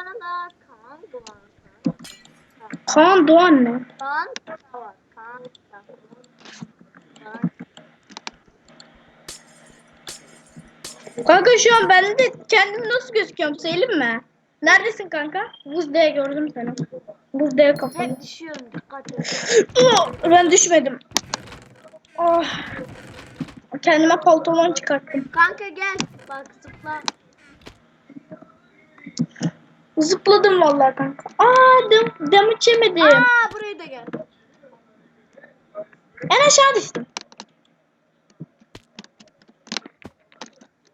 yanında Kaan Doğan. Kaan. Doğan ne? Kaan Savaş. Kaan. Kaan. Kanka şu an ben de kendim nasıl gözüküyorum söyleyeyim mi? Neredesin kanka? Buzde'ye gördüm seni. Buzde'ye kafanı. Hep düşüyorum dikkat et. Oh, ben düşmedim. Oh. Kendime paltoman çıkarttım. Kanka gel. Bak zıpla. Zıpladım vallahi kanka. Aa dam damı çemedim. Aa buraya da gel. En aşağı düştüm.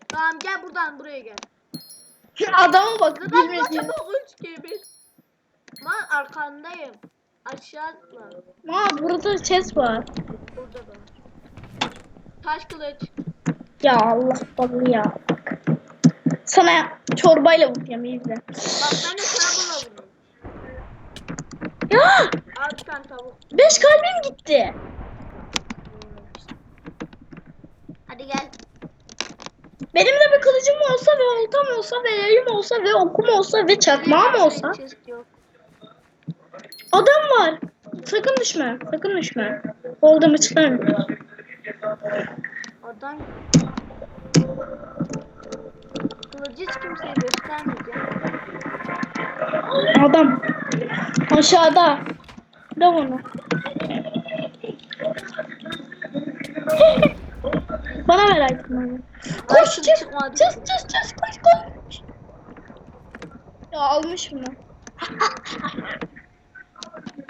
Tamam gel buradan buraya gel. Adama bak. Zıpla bilmediğin. çabuk 3 gibi. Ben arkandayım. Aşağı atla. Aa burada chest var. Burada da. Taş kılıç. Ya Allah Allah ya. Sana çorbayla vuracağım iyi izle. Bak ben de sana vurayım. Ya Al tane tavuk. beş kalbim gitti. Hadi gel. Benim de bir kılıcım olsa ve oltam olsa ve yayım olsa ve okum olsa ve çakmağım olsa. Yok. Adam var. Sakın düşme. Sakın düşme. Oldum çıkarım. Adam. Kılıcı hiç kimseye göstermeyeceğim. Adam. Aşağıda. Da onu. Bana ver itemleri. Koş çık. Çık çık çık koş koş. Ya almış bunu.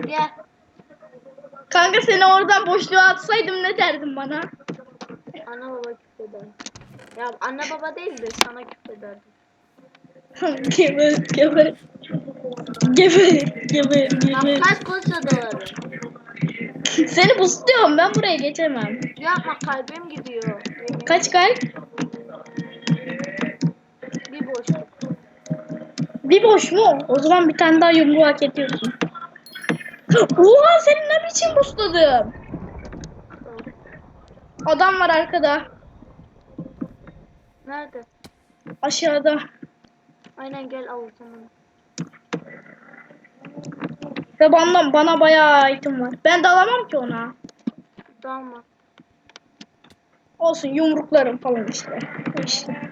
Gel. Kanka seni oradan boşluğa atsaydım ne derdin bana? Ana baba küfrederim. Ya anne baba değil de sana küfrederdim. geber geber. Geber geber geber. kaç koşa dolarım. Seni busluyorum ben buraya geçemem. Yapma kalbim gidiyor. Benim Kaç kalp? Bir boşluk. Bir boş mu? O zaman bir tane daha yumruğu hak ediyorsun. Oha seni ne biçim busladım? Adam var arkada. Nerede? Aşağıda. Aynen gel al sana. Ve bana, bana bayağı item var. Ben de alamam ki ona. Dalma. Olsun yumruklarım falan işte. İşte.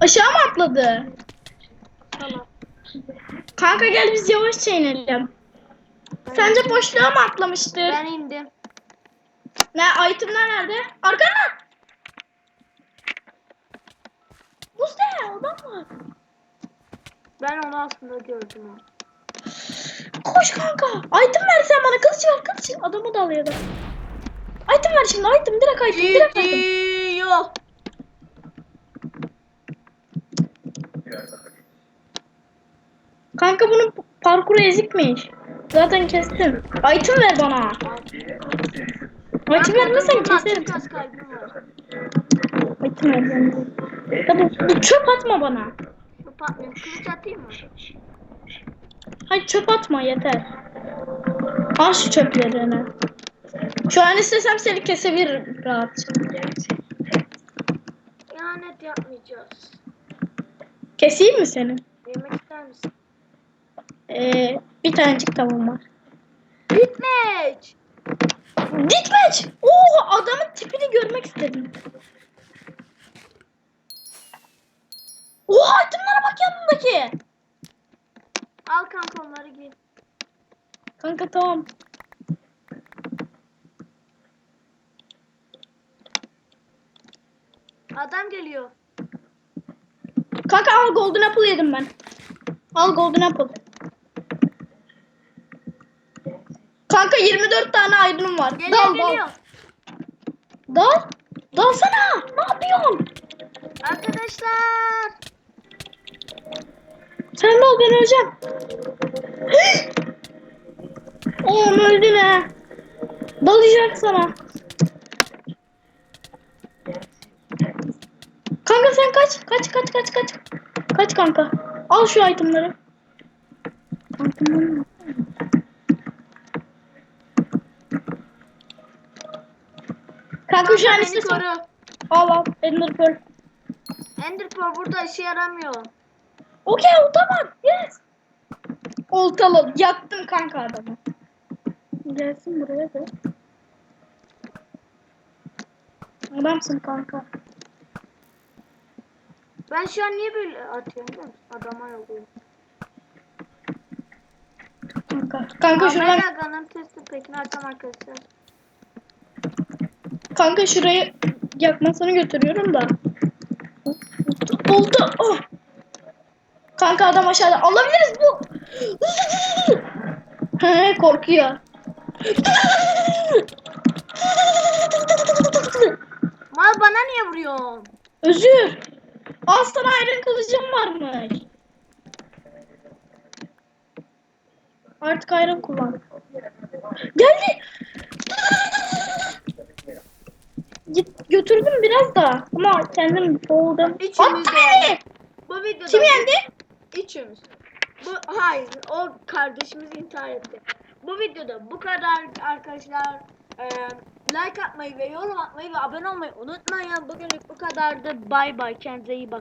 Aşağı mı atladı? Tamam. Kanka gel biz yavaşça inelim. Sence boşluğa mı atlamıştır? Ben indim. Ne itemler nerede? Arkana! Ne? Adam var. Ben onu aslında gördüm. ha. Koş kanka. Item ver sen bana. Kılıç ver kılıç. Adamı da alıyor da. Item ver şimdi. Item direkt item. Direkt item. Gidiyor. Kanka bunun parkuru ezikmiş. Zaten kestim. Item ver bana. Item vermezsen keserim. Çok az kalbim var. Item ver bana. Ya bu, bu çöp atma bana. Bu patlıyor. Kılıç atayım mı? Hayır çöp atma yeter. Al şu çöplerini. Şu an istesem seni kesebilirim rahatça. İhanet yapmayacağız. Keseyim mi seni? Yemek ister misin? Ee, bir tanecik tavam var. Gitmek. Ditmeç! Oo adamın tipini görmek istedim. Oha itemlere bak yanındaki. Al kanka onları giy. Kanka tamam. Adam geliyor. Kanka al golden apple yedim ben. Al golden apple. Kanka 24 tane aydınım var. Geliyor dal geliyor. dal. Dal. Dalsana. Ne yapıyorsun? Arkadaşlar. Sen dal ben öleceğim. Oğlum öldü ne? Dalacak sana. Kanka sen kaç. Kaç kaç kaç kaç. Kaç kanka. Al şu itemleri. Itemleri. Kanka şu an Beni istesem. koru. Al al. Ender Pearl. Ender Pearl burada işe yaramıyor. Okey tamam. Yes. Oltalı. Yaktım kanka adamı. Gelsin buraya da. Adamsın kanka. Ben şu an niye böyle atıyorum biliyor musun? Adama yolluyorum. Kanka, kanka şuradan Omega Gun'ın testi pekini açsam arkadaşlar. Kanka şurayı yakmasını götürüyorum da. Oldu. Oh. Kanka adam aşağıda. Alabiliriz bu. Korkuyor. Mal bana niye vuruyorsun? Özür. Al sana ayrın kılıcım varmış. Artık ayrın kullan. Geldi. Götürdüm biraz da ama kendim boğuldum. Yani. Bu videoda Kim yendi? Üçümüz. Bu hayır o kardeşimiz intihar etti. Bu videoda bu kadar arkadaşlar. Ee, like atmayı ve yorum atmayı ve abone olmayı unutmayın. Bugünlük bu kadardı. Bay bay. Kendinize iyi bakın.